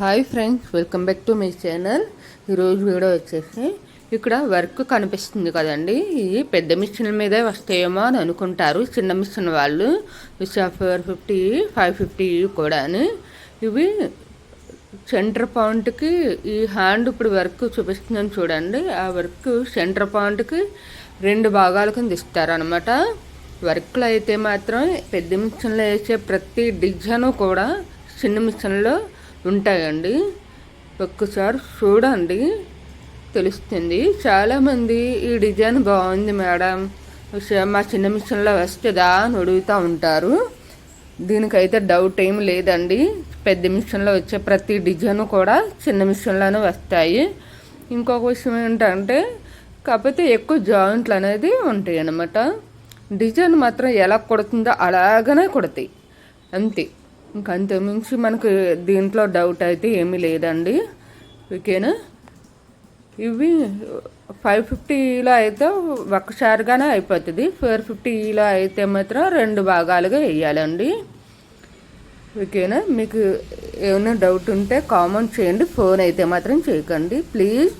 Hi friends welcome back to my channel. ఈరోజు video వచ్చేసి ఇక్కడ వర్క్ కనిపిస్తుంది కదండి. ఇది పెద్ద మిషన్ మీదే వస్తాయేమో అని అనుకుంటారు. చిన్న మిషన్ వాళ్ళు. ఫోర్ ఫిఫ్టీ ఫైవ్ ఫిఫ్టీ కూడా ఇవి సెంటర్ పాయింట్కి ఈ హ్యాండ్ ఇప్పుడు వర్క్ చూపిస్తుందని చూడండి. ఆ వర్క్ సెంటర్ పాయింట్కి రెండు భాగాల కింద ఇస్తారనమాట వర్క్లు అయితే మాత్రం పెద్ద మిషన్లో వేసే ప్రతి డిజైన్ కూడా చిన్న మిషన్లో ఉంటాయండి. ఒక్కసారి చూడండి. తెలుస్తుంది. చాలామంది ఈ డిజైన్ బాగుంది మేడం. మా చిన్న మిషన్లో వస్తుందా అని అడుగుతూ ఉంటారు. దీనికైతే డౌట్ ఏం లేదండి. పెద్ద మిషన్లో వచ్చే ప్రతి డిజైన్ కూడా చిన్న మిషన్లోనే వస్తాయి. ఇంకొక విషయం ఏంటంటే కాకపోతే ఎక్కువ జాయింట్లు అనేది ఉంటాయి అన్నమాట డిజైన్ మాత్రం ఎలా కొడుతుందో అలాగనే కొడతాయి. అంతే. ఇంకా అంతకుమించి మనకు దీంట్లో డౌట్ అయితే ఏమీ లేదండి. ఓకేనా ఇవి ఫైవ్ ఫిఫ్టీలో అయితే ఒక్కసారిగానే అయిపోతుంది. ఫోర్ ఫిఫ్టీలో అయితే మాత్రం రెండు భాగాలుగా వేయాలండి. ఓకేనా మీకు ఏమైనా డౌట్ ఉంటే కామెంట్ చేయండి. ఫోన్ అయితే మాత్రం చేయకండి. ప్లీజ్